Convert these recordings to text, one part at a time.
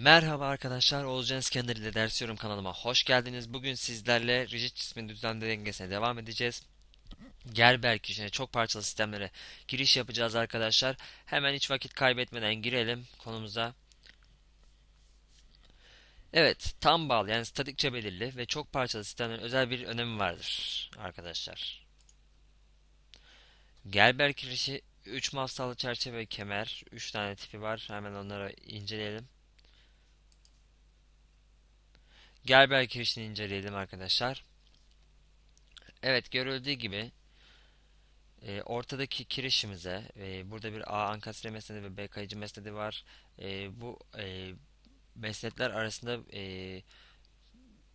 Merhaba arkadaşlar, Oğuzcan İskender ile Dersiyorum kanalıma hoş geldiniz. Bugün sizlerle rigid cismin düzlemde dengesine devam edeceğiz. Gerber işine çok parçalı sistemlere giriş yapacağız arkadaşlar. Hemen hiç vakit kaybetmeden girelim konumuza. Evet, tam bağlı yani statikçe belirli ve çok parçalı sistemlerin özel bir önemi vardır arkadaşlar. Gerber kirişi 3 mafsallı çerçeve ve kemer 3 tane tipi var. Hemen onları inceleyelim. Gerber kirişini inceleyelim arkadaşlar. Evet görüldüğü gibi e, ortadaki kirişimize e, burada bir A ankastre mesnedi ve B kayıcı mesnedi var. E, bu e, mesnetler arasında e,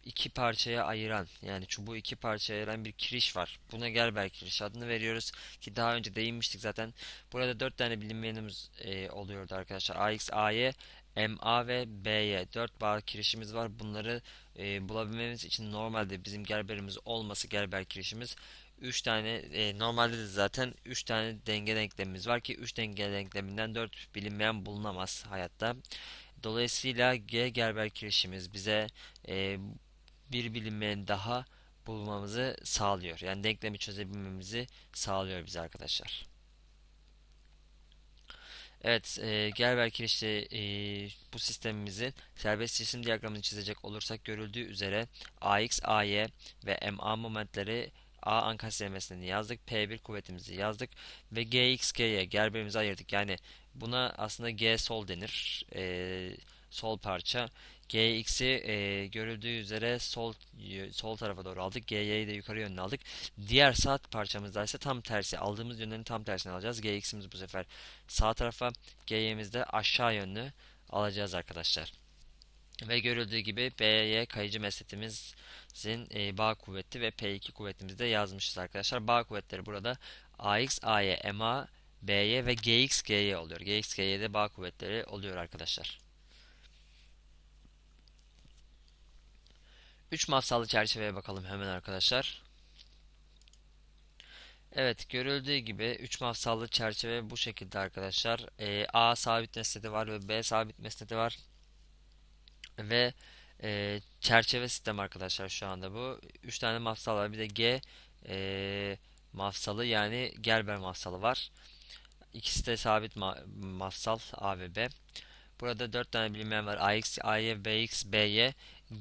iki parçaya ayıran yani çubuğu iki parçaya ayıran bir kiriş var. Buna Gerber kiriş adını veriyoruz ki daha önce değinmiştik zaten. Burada dört tane bilinmeyenimiz e, oluyordu arkadaşlar. AX, AY, MA ve BY. Dört bağ kirişimiz var. Bunları e, bulabilmemiz için normalde bizim Gerber'imiz olması Gerber kirişimiz 3 tane e, normalde de zaten 3 tane denge denklemimiz var ki 3 denge denkleminden 4 bilinmeyen bulunamaz hayatta. Dolayısıyla G Gerber kirişimiz bize e, bir bilinmeyen daha bulmamızı sağlıyor. Yani denklemi çözebilmemizi sağlıyor bize arkadaşlar. Evet, e, Gerber kirişli e, bu sistemimizin serbest cisim diyagramını çizecek olursak görüldüğü üzere AX, AY ve MA momentleri A ankastre yazdık. P1 kuvvetimizi yazdık. Ve GX, GY gerberimizi ayırdık. Yani buna aslında G sol denir. E, sol parça. GX'i e, görüldüğü üzere sol sol tarafa doğru aldık. GY'yi de yukarı yönüne aldık. Diğer sağ parçamızda ise tam tersi. Aldığımız yönlerin tam tersini alacağız. GX'imiz bu sefer sağ tarafa, GY'miz de aşağı yönlü alacağız arkadaşlar. Ve görüldüğü gibi BY kayıcı mesletimizin e, bağ kuvveti ve P2 kuvvetimizi de yazmışız arkadaşlar. Bağ kuvvetleri burada AX, AY, MA, BY ve GX, GY oluyor. GX, GY'de bağ kuvvetleri oluyor arkadaşlar. 3 mafsallı çerçeveye bakalım hemen arkadaşlar. Evet görüldüğü gibi 3 mafsallı çerçeve bu şekilde arkadaşlar. E, A sabit mesneti var ve B sabit mesneti var. Ve e, çerçeve sistem arkadaşlar şu anda bu. 3 tane mafsal var. Bir de G e, mafsalı yani Gerber mafsalı var. İkisi de sabit ma mafsal A ve B. Burada 4 tane bilinmeyen var. AX, AY, BX, BY.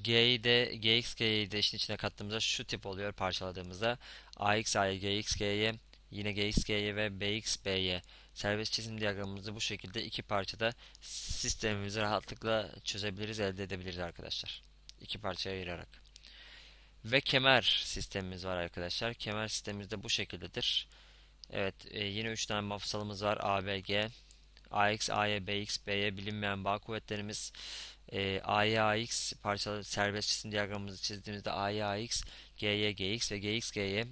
G'yi de GX, G'yi de işin içine kattığımızda şu tip oluyor parçaladığımızda. AX, AY, GX, G'ye yine GX, G'ye ve BX, B'ye serbest çizim diyagramımızı bu şekilde iki parçada sistemimizi rahatlıkla çözebiliriz, elde edebiliriz arkadaşlar. İki parçaya ayırarak. Ve kemer sistemimiz var arkadaşlar. Kemer sistemimiz de bu şekildedir. Evet, e, yine 3 tane mafsalımız var. A, B, G. AX, A'ya, BX, B'ye bilinmeyen bağ kuvvetlerimiz e, A'ya AX parçalı serbest cisim diyagramımızı çizdiğimizde A'ya AX, G'ye GX ve GX G'ye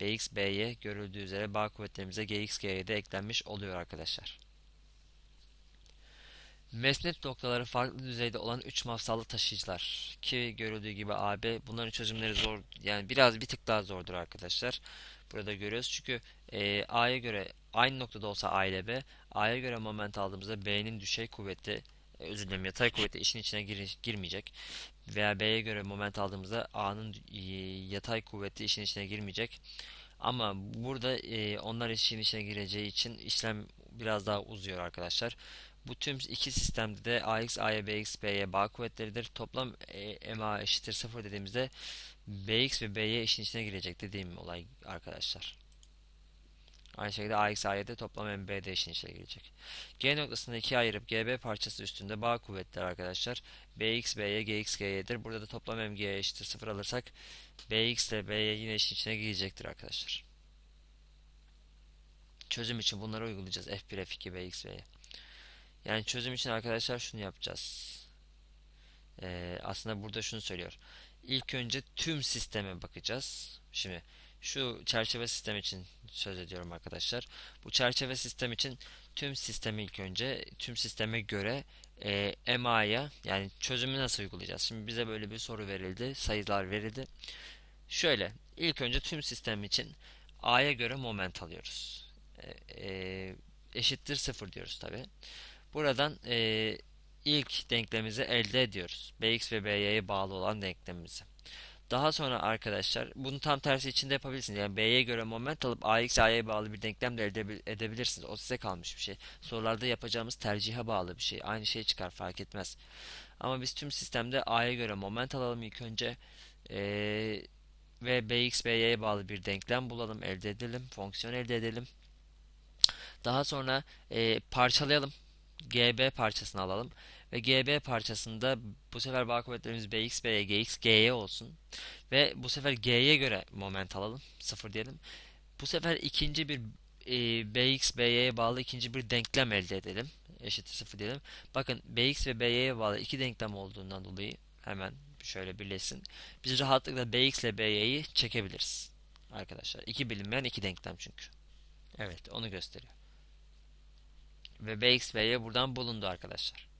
BX B'ye görüldüğü üzere bağ kuvvetlerimize GX G'ye de eklenmiş oluyor arkadaşlar. Mesnet noktaları farklı düzeyde olan 3 mafsallı taşıyıcılar ki görüldüğü gibi AB bunların çözümleri zor yani biraz bir tık daha zordur arkadaşlar. Burada görüyoruz çünkü e, A'ya göre aynı noktada olsa A ile B A'ya göre moment aldığımızda B'nin düşey kuvveti e, özür dilerim yatay kuvveti işin içine gir, girmeyecek veya B'ye göre moment aldığımızda A'nın e, yatay kuvveti işin içine girmeyecek. Ama burada e, onlar işin içine gireceği için işlem biraz daha uzuyor arkadaşlar. Bu tüm iki sistemde de AX, A'ya, BX, B'ye bağ kuvvetleridir. Toplam e, MA eşittir 0 dediğimizde BX ve BY işin içine girecek dediğim olay arkadaşlar. Aynı şekilde AX, AY'de toplam MB de işin içine girecek. G noktasında 2 ayırıp GB parçası üstünde bağ kuvvetleri arkadaşlar. BX, BY, GX, GY'dir. Burada da toplam MG eşittir 0 alırsak BX ile BY yine işin içine girecektir arkadaşlar. Çözüm için bunları uygulayacağız. F1, F2, BX, BY. Yani çözüm için arkadaşlar şunu yapacağız. Ee, aslında burada şunu söylüyor. İlk önce tüm sisteme bakacağız. Şimdi şu çerçeve sistem için söz ediyorum arkadaşlar. Bu çerçeve sistem için tüm sistemi ilk önce tüm sisteme göre e, MA'ya yani çözümü nasıl uygulayacağız? Şimdi bize böyle bir soru verildi. Sayılar verildi. Şöyle ilk önce tüm sistem için A'ya göre moment alıyoruz. E, e, eşittir 0 diyoruz tabi. Buradan e, ilk denklemimizi elde ediyoruz. Bx ve by'ye bağlı olan denklemimizi. Daha sonra arkadaşlar bunu tam tersi için de yapabilirsiniz. Yani B'ye göre moment alıp AX A'ya bağlı bir denklem de elde edebilirsiniz. O size kalmış bir şey. Sorularda yapacağımız tercihe bağlı bir şey. Aynı şey çıkar fark etmez. Ama biz tüm sistemde A'ya göre moment alalım ilk önce. Ee, ve Bx By'ye bağlı bir denklem bulalım, elde edelim. Fonksiyon elde edelim. Daha sonra e, parçalayalım. GB parçasını alalım. Ve GB parçasında bu sefer bağ kuvvetlerimiz Bx, By, Gx, Gy olsun. Ve bu sefer G'ye göre moment alalım. 0 diyelim. Bu sefer ikinci bir e, Bx, By'ye bağlı ikinci bir denklem elde edelim. Eşittir 0 diyelim. Bakın Bx ve By'ye bağlı iki denklem olduğundan dolayı hemen şöyle birleşsin. Biz rahatlıkla Bx ile By'yi çekebiliriz. Arkadaşlar. iki bilinmeyen iki denklem çünkü. Evet onu gösteriyor. Ve Bx, By buradan bulundu arkadaşlar.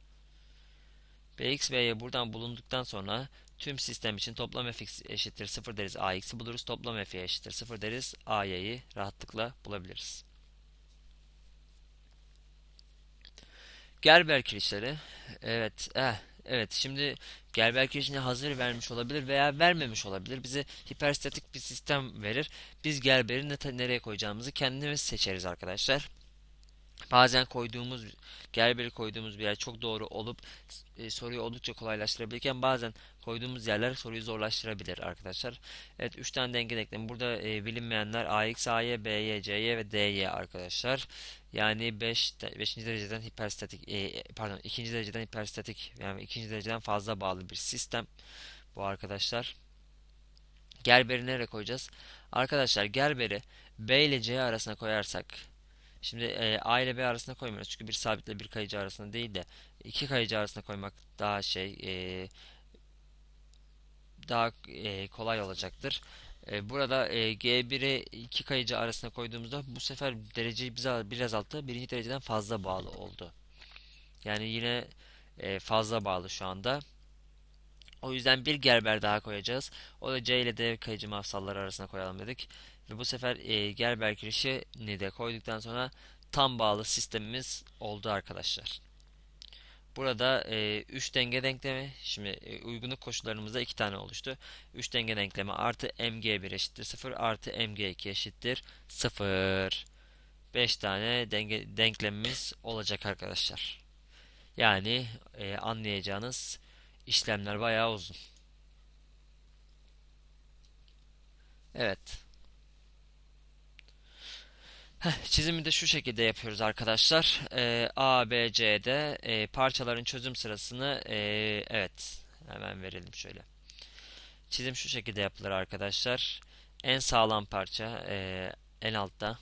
Bx ve buradan bulunduktan sonra tüm sistem için toplam fx eşittir 0 deriz ax'i buluruz. Toplam fy eşittir 0 deriz a'yı rahatlıkla bulabiliriz. Gerber kirişleri evet eh, evet şimdi Gerber kirişini hazır vermiş olabilir veya vermemiş olabilir. Bize hiperstatik bir sistem verir. Biz Gerber'i nereye koyacağımızı kendimiz seçeriz arkadaşlar. Bazen koyduğumuz Gerber'i koyduğumuz bir yer çok doğru olup e, soruyu oldukça kolaylaştırabilirken bazen koyduğumuz yerler soruyu zorlaştırabilir arkadaşlar. Evet 3 tane denge denklemi. Burada e, bilinmeyenler AX, AY, BY, CY ve DY arkadaşlar. Yani 5 5. dereceden hiperstatik e, pardon 2. dereceden hiperstatik yani 2. dereceden fazla bağlı bir sistem bu arkadaşlar. Gerber'i nereye koyacağız? Arkadaşlar Gerber'i B ile C arasına koyarsak Şimdi e, A ile B arasında koymuyoruz. Çünkü bir sabitle bir kayıcı arasında değil de iki kayıcı arasında koymak daha şey e, daha e, kolay olacaktır. E, burada e, G1'i iki kayıcı arasında koyduğumuzda bu sefer dereceyi bize biraz altta birinci dereceden fazla bağlı oldu. Yani yine e, fazla bağlı şu anda. O yüzden bir gerber daha koyacağız. O da C ile D kayıcı mafsalları arasında koyalım dedik. Ve bu sefer e, gerber kirişini de koyduktan sonra tam bağlı sistemimiz oldu arkadaşlar. Burada 3 e, denge denklemi şimdi e, uygunluk koşullarımızda 2 tane oluştu. 3 denge denklemi artı mg1 eşittir 0 artı mg2 eşittir 0. 5 tane denge denklemimiz olacak arkadaşlar. Yani e, anlayacağınız işlemler bayağı uzun. Evet. Heh, çizimi de şu şekilde yapıyoruz arkadaşlar. Ee, A, B, C'de e, parçaların çözüm sırasını e, evet hemen verelim şöyle. Çizim şu şekilde yapılır arkadaşlar. En sağlam parça e, en altta.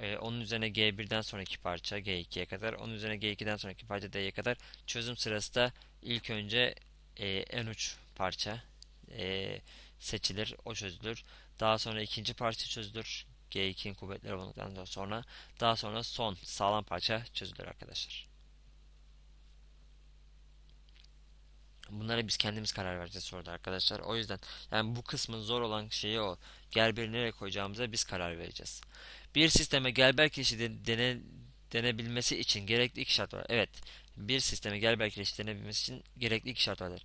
E, onun üzerine G1'den sonraki parça G2'ye kadar. Onun üzerine G2'den sonraki parça D'ye kadar. Çözüm sırası da ilk önce e, en uç parça e, seçilir. O çözülür. Daha sonra ikinci parça çözülür. G2'nin kuvvetleri bulunduktan sonra daha sonra son sağlam parça çözülür arkadaşlar. Bunlara biz kendimiz karar vereceğiz soruda arkadaşlar. O yüzden yani bu kısmın zor olan şeyi o. Gerberi nereye koyacağımıza biz karar vereceğiz. Bir sisteme Gelber kirişi dene, denebilmesi için gerekli iki şart var. Evet. Bir sisteme Gelber kirişi denebilmesi için gerekli iki şart vardır.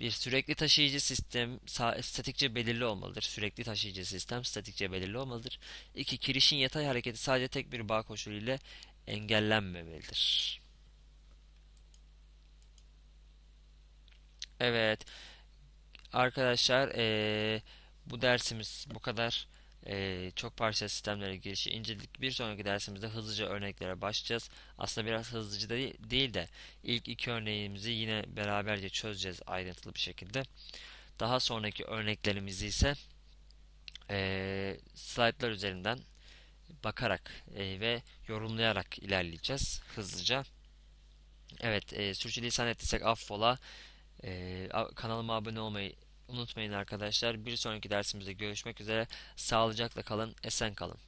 Bir sürekli taşıyıcı sistem statikçe belirli olmalıdır. Sürekli taşıyıcı sistem statikçe belirli olmalıdır. 2. Kirişin yatay hareketi sadece tek bir bağ koşulu ile engellenmemelidir. Evet. Arkadaşlar ee, bu dersimiz bu kadar e, çok parça sistemlere girişi inceledik. Bir sonraki dersimizde hızlıca örneklere başlayacağız. Aslında biraz hızlıca da değil de ilk iki örneğimizi yine beraberce çözeceğiz ayrıntılı bir şekilde. Daha sonraki örneklerimizi ise e, slaytlar üzerinden bakarak e, ve yorumlayarak ilerleyeceğiz hızlıca. Evet, e, sürçülisan ettiysek affola. E, kanalıma abone olmayı unutmayın arkadaşlar. Bir sonraki dersimizde görüşmek üzere. Sağlıcakla kalın, esen kalın.